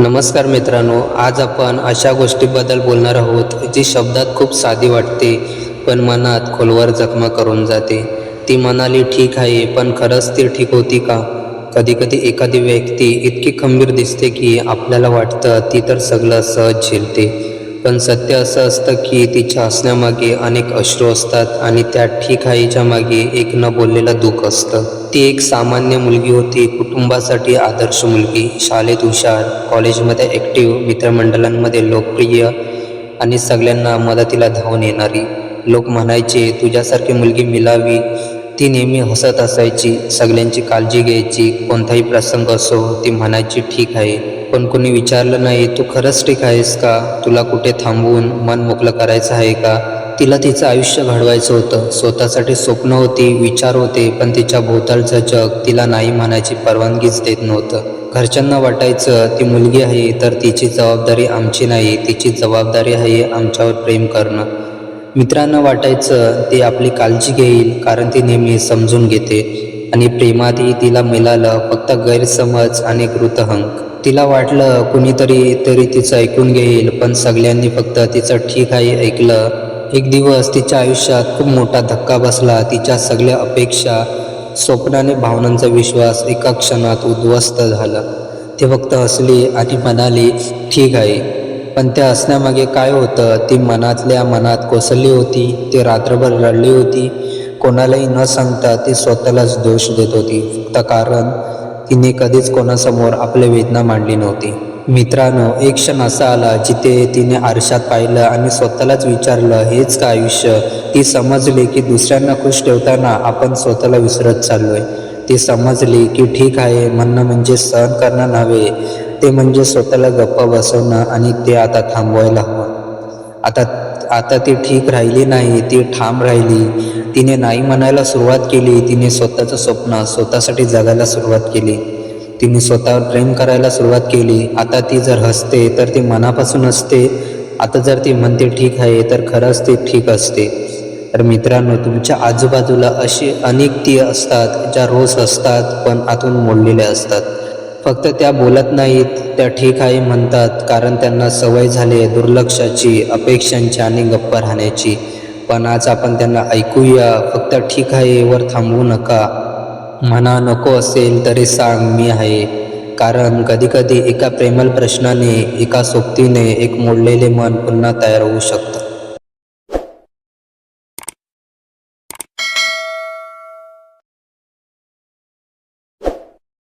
नमस्कार मित्रांनो आज आपण अशा गोष्टीबद्दल बोलणार आहोत जी शब्दात खूप साधी वाटते पण मनात खोलवर जखमा करून जाते. ती म्हणाली ठीक आहे पण खरंच ती ठीक होती का? कधीकधी एखादी व्यक्ती इतकी खंबीर दिसते की आपल्याला वाटतं ती तर सगळं सहज झेलते. पण सत्य असं असतं की तिच्या हसण्यामागे अनेक अश्रू असतात आणि त्या ठीक आईच्या मागे एक न बोललेलं दुःख असतं. ती एक सामान्य मुलगी होती कुटुंबासाठी आदर्श मुलगी शाळेत हुशार कॉलेजमध्ये ॲक्टिव्ह मित्रमंडळांमध्ये लोकप्रिय आणि सगळ्यांना मदतीला धावून येणारी. लोक म्हणायचे तुझ्यासारखी मुलगी मिळावी ती नेहमी हसत असायची सगळ्यांची काळजी घ्यायची कोणताही प्रसंग असो. ती म्हणायची ठीक आहे. पण कोणी विचारलं नाही तू खरंच ठीक आहेस का? तुला कुठे थांबवून मन मोकलं करायचं आहे का? तिला तिचं आयुष्य घडवायचं होतं. स्वतःसाठी स्वप्न होती विचार होते पण तिच्या भोवतालचं जग तिला नाही म्हणायची परवानगीच देत नव्हतं. घरच्यांना वाटायचं ती मुलगी आहे तर तिची जबाबदारी आमची नाही. तिची जबाबदारी आहे आमच्यावर प्रेम करणं. मित्रांना वाटायचं ती आपली काळजी घेईल कारण ती नेहमी समजून घेते. आणि प्रेमातही तिला मिळालं फक्त गैरसमज आणि कृतहंक. तिला वाटलं कुणीतरी तरी तिचं ऐकून घेईल पण सगळ्यांनी फक्त तिचं ठीक आहे ऐकलं. एक दिवस तिच्या आयुष्यात खूप मोठा धक्का बसला. तिच्या सगळ्या अपेक्षा स्वप्नाने भावनांचा विश्वास एका क्षणात उद्ध्वस्त झाला. ती फक्त हसली आणि म्हणाली ठीक आहे. पण त्या हसण्यामागे काय होतं? ती मनातल्या मनात कोसळली होती ती रात्रभर रडली होती कोणालाही न सांगता ती स्वतःलाच दोष देत होती. फक्त कारण तिने कधीच कोणासमोर आपली वेदना मांडली नव्हती. मित्रांनो एक क्षण असा आला जिथे तिने आरशात पाहिलं आणि स्वतःलाच विचारलं हेच का आयुष्य ती समजली की दुसऱ्यांना खुश ठेवताना आपण स्वतःला विसरत चाललोय. ती समजली की ठीक आहे म्हणणं म्हणजे सहन करणं नव्हे. ते म्हणजे स्वतःला गप्पा बसवणं आणि ते आता थांबवायला हवं. आता आता ती ठीक राहिली नाही ती ठाम राहिली. तिने नाही म्हणायला सुरुवात केली तिने स्वतःचं स्वप्न स्वतःसाठी जगायला सुरुवात केली. तिने स्वतःवर प्रेम करायला सुरुवात केली. आता ती जर हसते तर ती मनापासून असते आता जर ती म्हणते ठीक आहे तर खरंच ती ठीक असते. तर मित्रांनो तुमच्या आजूबाजूला असे अनेक ती असतात ज्या रोज असतात पण आतून मोडलेल्या असतात. फक्त त्या बोलत नाहीत त्या ठीक आहे म्हणतात कारण त्यांना सवय झाली आहे दुर्लक्षाची अपेक्षांची आणि गप्प राहण्याची. पण आज आपण त्यांना ऐकूया फक्त ठीक आहे वर थांबवू नका. म्हणा नको असेल तरी सांग मी आहे. कारण कधीकधी एका प्रेमल प्रश्नाने एका सोबतीने एक मोडलेले मन पुन्हा तयार होऊ शकतं.